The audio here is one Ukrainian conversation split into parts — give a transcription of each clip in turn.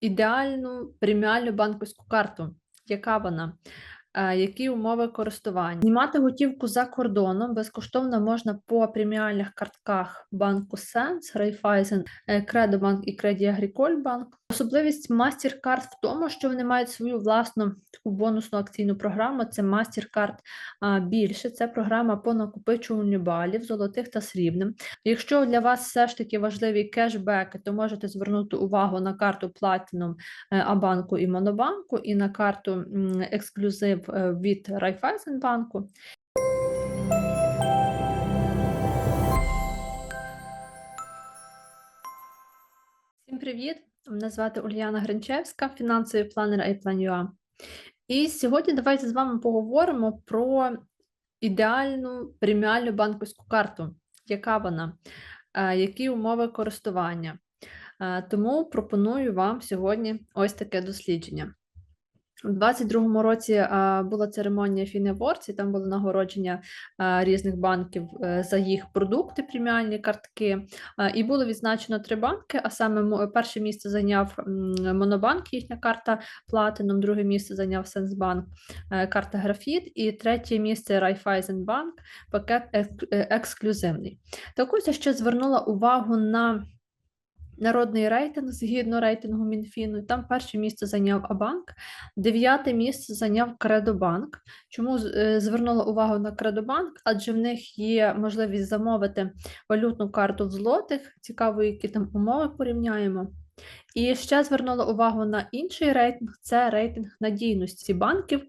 ідеальну преміальну банківську карту. Яка вона? Е, Які умови користування? Знімати готівку за кордоном безкоштовно можна по преміальних картках банку Сенс, Райфайзен, Кредобанк і Креді Агріколь Банк. Особливість MasterCard в тому, що вони мають свою власну таку бонусну акційну програму. Це MasterCard більше. Це програма по накопичуванню балів, золотих та срібним. Якщо для вас все ж таки важливі кешбеки, то можете звернути увагу на карту Platinum е, Абанку і Монобанку, і на карту ексклюзив е, від Райфайзенбанку. Привіт! Мене звати Ульяна Гринчевська, фінансовий планер iPlan.ua. І сьогодні давайте з вами поговоримо про ідеальну преміальну банківську карту. Яка вона? Е, Які умови користування? Е, Тому пропоную вам сьогодні ось таке дослідження. У 22-му році була церемонія Фіневорці, там було нагородження різних банків е, за їх продукти, преміальні картки. І було відзначено три банки, а саме перше місце зайняв Монобанк, їхня карта Platinum, друге місце зайняв Сенсбанк, е, карта Графіт, і третє місце Райфайзенбанк, пакет е, ексклюзивний. Також я ще звернула увагу на Народний рейтинг згідно рейтингу Мінфіну. Там перше місце зайняв Абанк, дев'яте місце зайняв Кредобанк. Чому е, звернула увагу на Кредобанк? Адже в них є можливість замовити валютну карту в злотих. Цікаво, які там умови порівняємо. І ще звернула увагу на інший рейтинг це рейтинг надійності банків.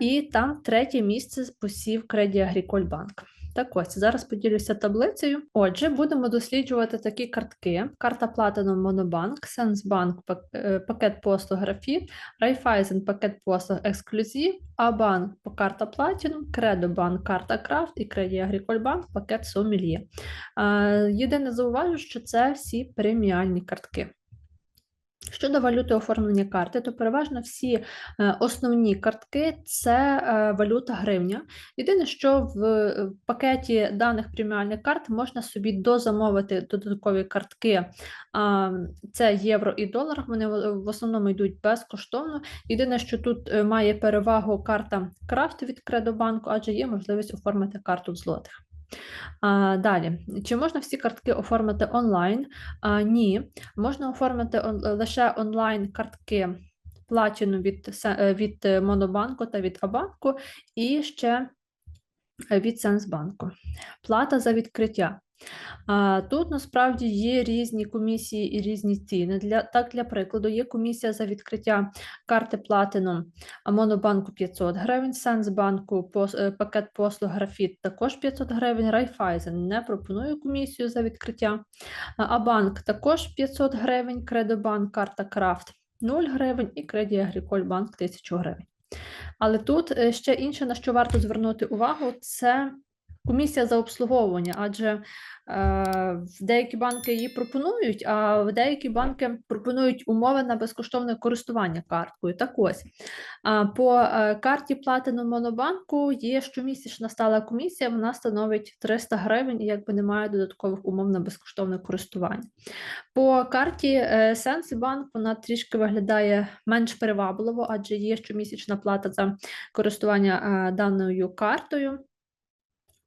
І там третє місце посів Credit Agricole Bank. Так ось, зараз поділюся таблицею. Отже, будемо досліджувати такі картки: карта Platinum Monobank, Сенсбанк е, пакет послуг Графіт, Райфайзен пакет послуг Ексклюзив, Абанк по карта Platinum, Кредобанк карта Крафт і Agricole Bank пакет Сомельє. Єдине зауважу, що це всі преміальні картки. Щодо валюти оформлення карти, то переважно всі е, основні картки це е, валюта гривня. Єдине, що в е, пакеті даних преміальних карт можна собі дозамовити додаткові картки. Це євро і долар. Вони в в основному йдуть безкоштовно. Єдине, що тут має перевагу карта Крафт від Кредобанку, адже є можливість оформити карту в злотих. А, далі, чи можна всі картки оформити онлайн? А, ні, можна оформити он- лише онлайн картки платіну від, е, від е, Монобанку та від Абанку, і ще е, від Сенсбанку. Плата за відкриття. Тут насправді є різні комісії і різні ціни. Для, так, для прикладу, є комісія за відкриття карти Platinum Монобанку 500 гривень, Сенсбанку пос, е, пакет послуг Графіт також 500 гривень, Райфайзен не пропонує комісію за відкриття, а а банк також 500 гривень, Кредобанк, карта Крафт 0 гривень і Креді Агріколь Банк 1000 гривень. Але тут е, ще інше, на що варто звернути увагу, це комісія за обслуговування, адже е, деякі банки її пропонують, а в деякі банки пропонують умови на безкоштовне користування карткою. Так ось по е, карті Platinum Монобанку є щомісячна стала комісія, вона становить 300 гривень і якби немає додаткових умов на безкоштовне користування. По карті е, Сенсбанк вона трішки виглядає менш привабливо, адже є щомісячна плата за користування е, даною картою.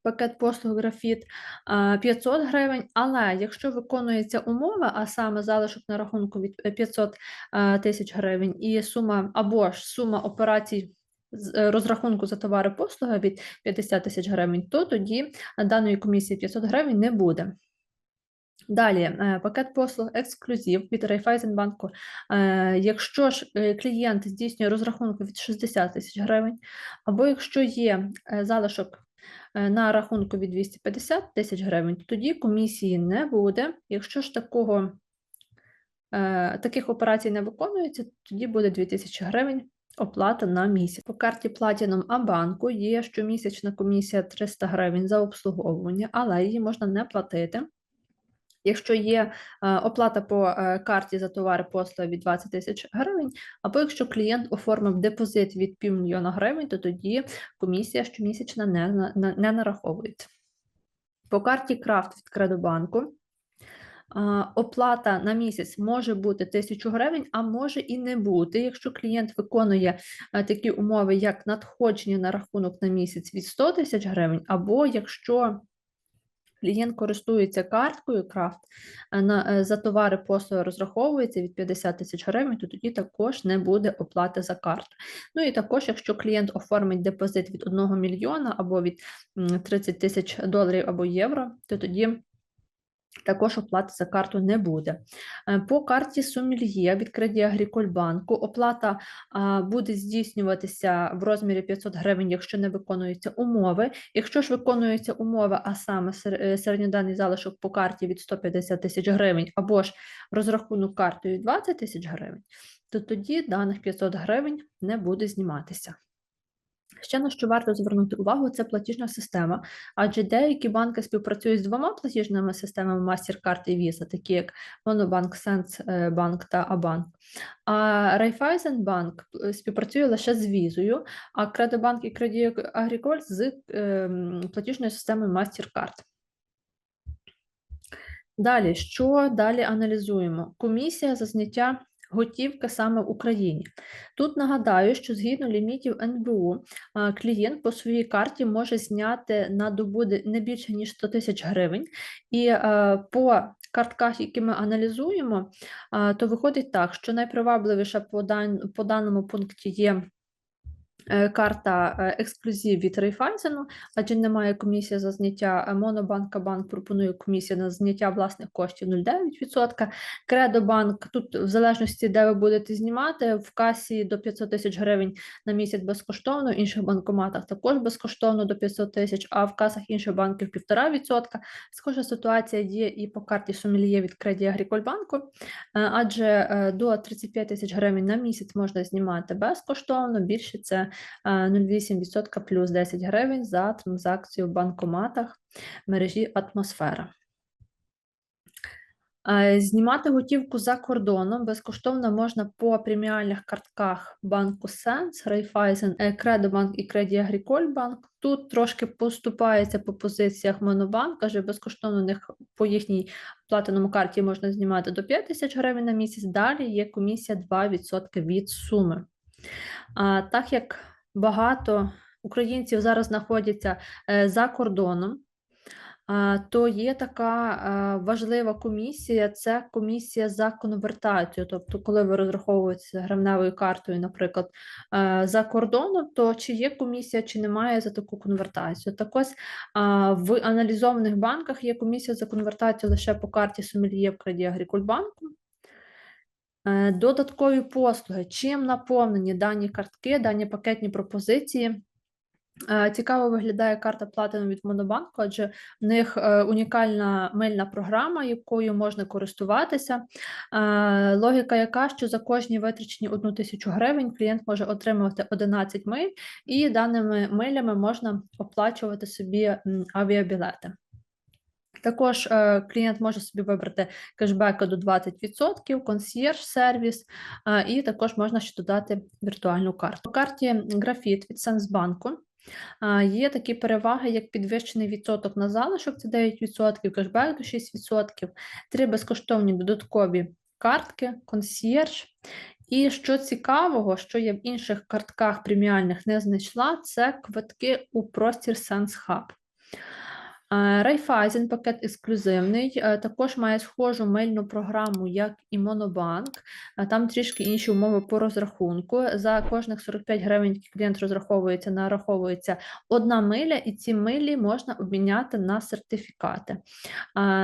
Пакет послуг графіт а, 500 гривень, але якщо виконується умова, а саме залишок на рахунку від е, 500 тисяч гривень і сума або ж сума операцій з е, розрахунку за товари послуги від 50 тисяч гривень, то тоді даної комісії 500 гривень не буде. Далі, е, пакет послуг ексклюзив від Райфайзенбанку. Е, Якщо ж е, клієнт здійснює розрахунку від 60 тисяч гривень, або якщо є е, залишок е, на рахунку від 250 тисяч гривень, тоді комісії не буде. Якщо ж такого, е, таких операцій не виконується, тоді буде 2000 гривень оплата на місяць. По карті Platinum Абанку є щомісячна комісія 300 гривень за обслуговування, але її можна не платити. Якщо є е, оплата по е, карті за товари послуги від 20 тисяч гривень, або якщо клієнт оформив депозит від півмільйона гривень, то тоді комісія щомісячна не, не нараховується. По карті Крафт від Кредобанку Оплата на місяць може бути 1000 гривень, а може і не бути, якщо клієнт виконує е, такі умови, як надходження на рахунок на місяць від 100 тисяч гривень, або якщо клієнт користується карткою Крафт, на, е, за товари послуги розраховується від 50 тисяч гривень, то тоді також не буде оплати за карту. Ну і також, якщо клієнт оформить депозит від 1 мільйона або від м, 30 тисяч доларів або євро, то тоді також оплати за карту не буде. Е, По карті Сомельє від Credit Agricole банку оплата буде здійснюватися в розмірі 500 гривень, якщо не виконуються умови. Якщо ж виконуються умови, а саме е, середньоденний залишок по карті від 150 тисяч гривень, або ж розрахунок картою 20 тисяч гривень, то тоді даних 500 гривень не буде зніматися. Ще на що варто звернути увагу, це платіжна система, адже деякі банки співпрацюють з двома платіжними системами MasterCard і Visa, такі як Monobank, Sensebank та Abank. А Raiffeisenbank е, співпрацює лише з візою, а Creditbank і Credit Agricole з ем, платіжною системою MasterCard. Далі, що далі аналізуємо? Комісія за зняття готівки саме в Україні. Тут нагадаю, що згідно лімітів НБУ, клієнт по своїй карті може зняти на добу не більше ніж 100 тисяч гривень. І е, по картках, які ми аналізуємо, то виходить так, що найпривабливіше по даному пункті є. Е, Карта е, ексклюзив від Рейфайзену, адже немає комісії за зняття е, Монобанка банк пропонує комісію на зняття власних коштів 0,9%. Кредобанк тут, в залежності, де ви будете знімати, в касі до 500 тисяч гривень на місяць безкоштовно, в інших банкоматах також безкоштовно до 500 тисяч, а в касах інших банків 1,5%. Схожа ситуація є і по карті Сомельє від Credit Agricole банку, е, адже до 35 тисяч гривень на місяць можна знімати безкоштовно, більше це 0,8% плюс 10 гривень за транзакцію в банкоматах мережі Атмосфера. Е, Знімати готівку за кордоном безкоштовно можна по преміальних картках банку Сенс, Raiffeisen, е, Кредобанк і Agricole Bank. Тут трошки поступається по позиціях Монобанк, каже, безкоштовно них по їхній платиному карті можна знімати до 5 тисяч гривень на місяць. Далі є комісія 2% від суми. А, так як багато українців зараз знаходяться е, за кордоном, то є така а, важлива комісія, це комісія за конвертацію. Тобто, коли ви розраховуєтеся гривневою картою, наприклад, е, за кордоном, то чи є комісія, чи немає за таку конвертацію. Так ось в аналізованих банках є комісія за конвертацію лише по карті Сомельє в Credit Agricole банку. Е, Додаткові послуги, чим наповнені дані картки, дані пакетні пропозиції. Е, Цікаво виглядає карта Platinum від Монобанку, адже в них е, унікальна мильна програма, якою можна користуватися. Е, Логіка яка, що за кожні витрачені 1 тисячу гривень клієнт може отримувати 11 миль, і даними милями можна оплачувати собі авіабілети. Також е, клієнт може собі вибрати кешбеки до 20%, консьєрж-сервіс, е, і також можна ще додати віртуальну карту. По карті Графіт від Сенсбанку е, є такі переваги, як підвищений відсоток на залишок, це 9%, кешбек до 6%, три безкоштовні додаткові картки, консьєрж. І що цікавого, що я в інших картках преміальних не знайшла, це квитки у простір Sense Hub. Райфайзен пакет ексклюзивний, е, також має схожу мильну програму, як і Монобанк. Е, Там трішки інші умови по розрахунку. За кожних 45 гривень, клієнт розраховується, нараховується одна миля, і ці милі можна обміняти на сертифікати.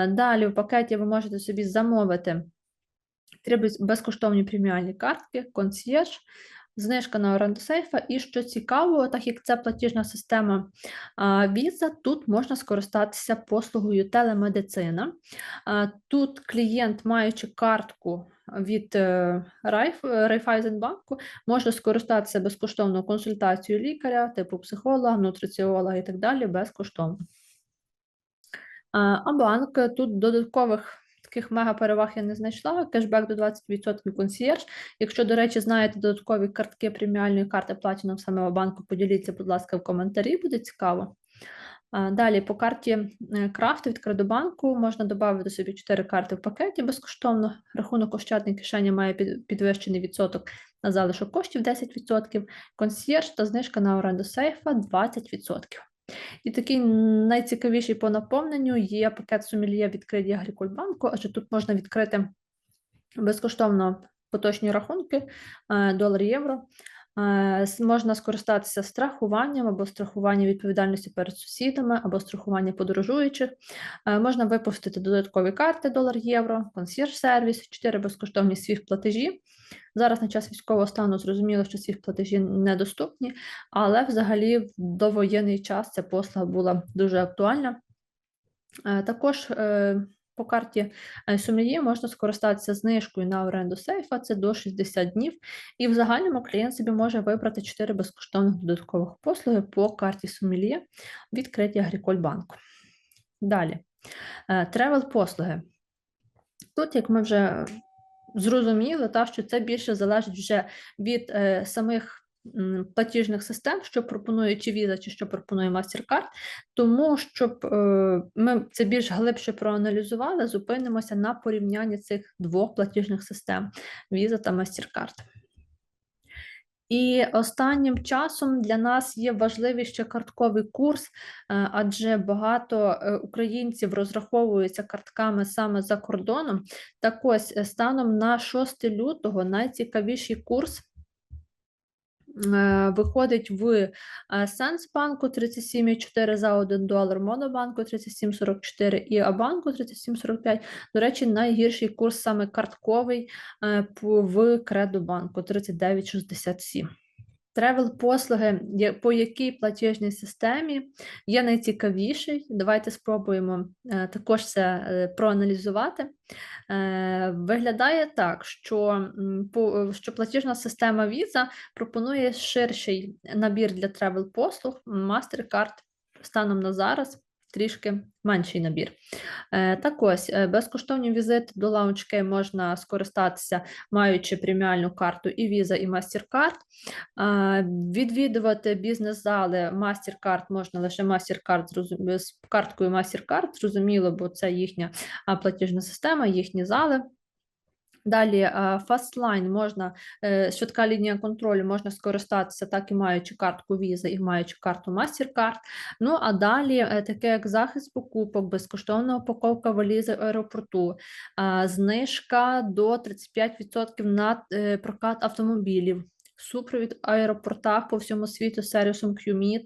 Далі в пакеті ви можете собі замовити три без- безкоштовні преміальні картки, консьєрж, знижка на оренду сейфа. І що цікаво, так як це платіжна система а, Visa, тут можна скористатися послугою телемедицина. Тут клієнт, маючи картку від е, Райф- Райфайзенбанку, може скористатися безкоштовною консультацією лікаря, типу психолога, нутриціолога і так далі, безкоштовно. А банк тут додаткових таких мега-переваг я не знайшла. Кешбек до 20% консьєрж. Якщо, до речі, знаєте додаткові картки преміальної карти Platinum самого банку, поділіться, будь ласка, в коментарі, буде цікаво. Далі по карті е, крафт від Кредобанку можна додати собі 4 карти в пакеті безкоштовно. Рахунок Ощадної кишені має підвищений відсоток на залишок коштів 10%, консьєрж та знижка на оренду сейфа 20%. І такий найцікавіший по наповненню є пакет сумілія відкриті Агрікульбанку, адже тут можна відкрити безкоштовно поточні рахунки е, долар-євро. Е, Можна скористатися страхуванням або страхуванням відповідальності перед сусідами, або страхування подорожуючих. Е, Можна випустити додаткові карти долар-євро, консьєрж-сервіс, 4 безкоштовні свіфт-платежі. Зараз на час військового стану зрозуміло, що свіфт-платежі недоступні, але взагалі в довоєнний час ця послуга була дуже актуальна. Е, Також по карті е, Сомельє можна скористатися знижкою на оренду сейфа, це до 60 днів. І в загальному клієнт собі може вибрати 4 безкоштовних додаткових послуги по карті Сомельє від Credit Agricole банку. Далі, тревел послуги. Тут, як ми вже зрозуміли, та, що це більше залежить вже від е, самих платіжних систем, що пропонує чи Visa, чи що пропонує MasterCard. Тому, щоб е, ми це більш глибше проаналізували, зупинимося на порівнянні цих двох платіжних систем Visa та MasterCard. І останнім часом для нас є важливий ще картковий курс, е, адже багато е, українців розраховуються картками саме за кордоном. Так ось станом на 6 лютого найцікавіший курс виходить в е, Сенсбанку 37,4 за 1 долар, Монобанку 37,44 і Абанку 37,45. До речі, найгірший курс саме картковий е, в Кредобанку 39,67. Тревел послуги, по якій платіжній системі є найцікавіший. Давайте спробуємо е, також це е, проаналізувати. Е, Виглядає так, що, що платіжна система Visa пропонує ширший набір для тревел послуг, MasterCard станом на зараз трішки менший набір. Е, Так ось, е, безкоштовні візити до лаунчки можна скористатися, маючи преміальну карту і Visa, і MasterCard. Відвідувати бізнес-зали MasterCard можна лише MasterCard з карткою MasterCard, зрозуміло, бо це їхня платіжна система, їхні зали. Далі фастлайн Fastline можна, е, швидка лінія контролю, можна скористатися так і маючи картку Visa, і маючи карту MasterCard. Ну а далі е, таке як захист покупок, безкоштовна упаковка валізи в аеропорту, знижка до 35% на е, прокат автомобілів. Супровід аеропортах по всьому світу сервісом QMIT,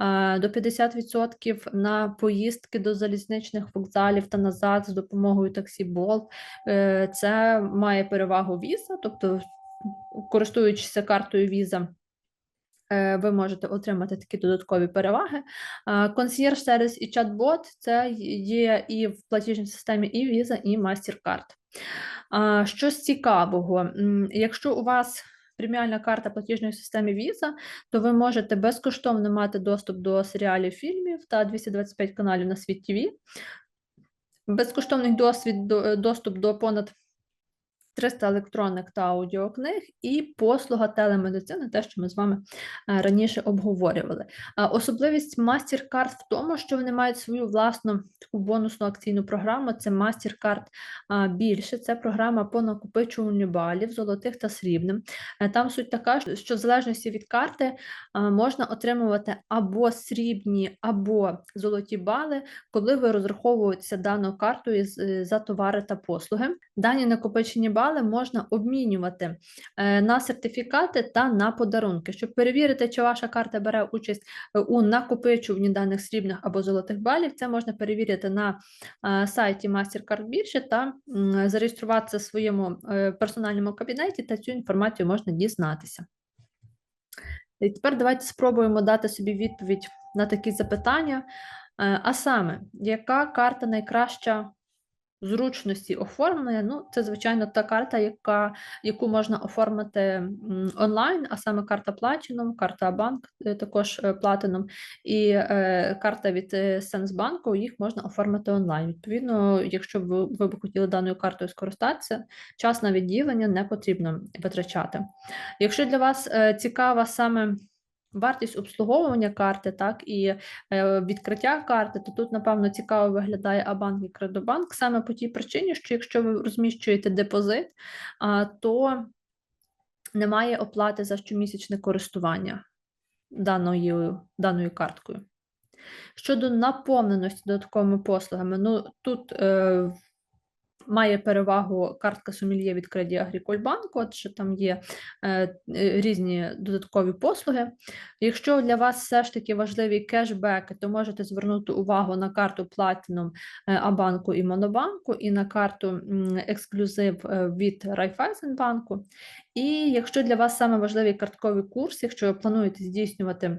е, до 50% на поїздки до залізничних вокзалів та назад з допомогою таксі Bolt. Е, Це має перевагу Visa, тобто, користуючись картою Visa, е, ви можете отримати такі додаткові переваги. Консьєрж сервіс і чат-бот це є і в платіжній системі і Visa, і MasterCard. А, Що з цікавого, якщо у вас преміальна карта платіжної системи Visa, то ви можете безкоштовно мати доступ до серіалів, фільмів та 225 каналів на світ ТВ. Безкоштовний досвід, до- доступ до понад 300 електронних та аудіокниг і послуга телемедицини, те, що ми з вами е, раніше обговорювали. Особливість MasterCard в тому, що вони мають свою власну таку бонусну акційну програму. Це MasterCard більше. Це програма по накопичуванню балів, золотих та срібним. Е, Там суть така, що в залежності від карти можна отримувати або срібні, або золоті бали, коли ви розраховуєтеся даною картою за товари та послуги. Дані накопичені бали можна обмінювати е, на сертифікати та на подарунки. Щоб перевірити, чи ваша карта бере участь е, у накопичуванні даних срібних або золотих балів, це можна перевірити на е, сайті MasterCard більше та зареєструватися в своєму персональному кабінеті, та цю інформацію можна дізнатися. І тепер давайте спробуємо дати собі відповідь на такі запитання. А саме, яка карта найкраща зручності оформлення? Ну, це, звичайно, та карта, яка, яку можна оформити онлайн, а саме карта Platinum, карта Банк, також е, Platinum, і е, карта від е, Сенсбанку, їх можна оформити онлайн. Відповідно, якщо ви, ви б хотіли даною картою скористатися, час на відділення не потрібно витрачати. Якщо для вас е, цікава саме вартість обслуговування карти, так і е, відкриття карти, то тут, напевно, цікаво виглядає Абанк і Кредобанк саме по тій причині, що якщо ви розміщуєте депозит, то немає оплати за щомісячне користування даною, даною карткою. Щодо наповненості додатковими послугами, ну тут е, має перевагу картка Сомельє від Bank, от що там є е, е, різні додаткові послуги. Якщо для вас все ж таки важливі кешбеки, то можете звернути увагу на карту Platinum е, Абанку і Монобанку, і на карту ексклюзив від Райфайзенбанку. І якщо для вас саме важливий картковий курс, якщо ви плануєте здійснювати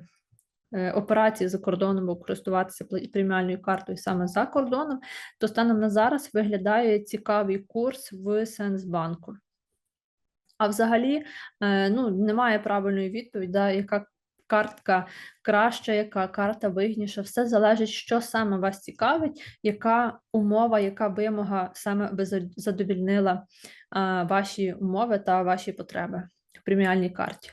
операції за кордоном або користуватися преміальною картою саме за кордоном, то станом на зараз виглядає цікавий курс в Сенсбанку. А взагалі, е, ну, немає правильної відповіді, да, яка картка краща, яка карта вигідніша. Все залежить, що саме вас цікавить, яка умова, яка вимога саме би задовільнила ваші умови та ваші потреби в преміальній карті.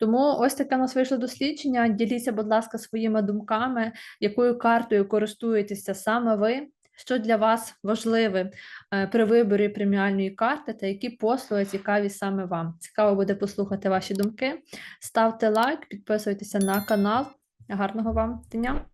Тому ось таке у нас вийшло дослідження. Діліться, будь ласка, своїми думками, якою картою користуєтеся саме ви, що для вас важливе е, при виборі преміальної карти та які послуги цікаві саме вам. Цікаво буде послухати ваші думки. Ставте лайк, підписуйтеся на канал. Гарного вам дня!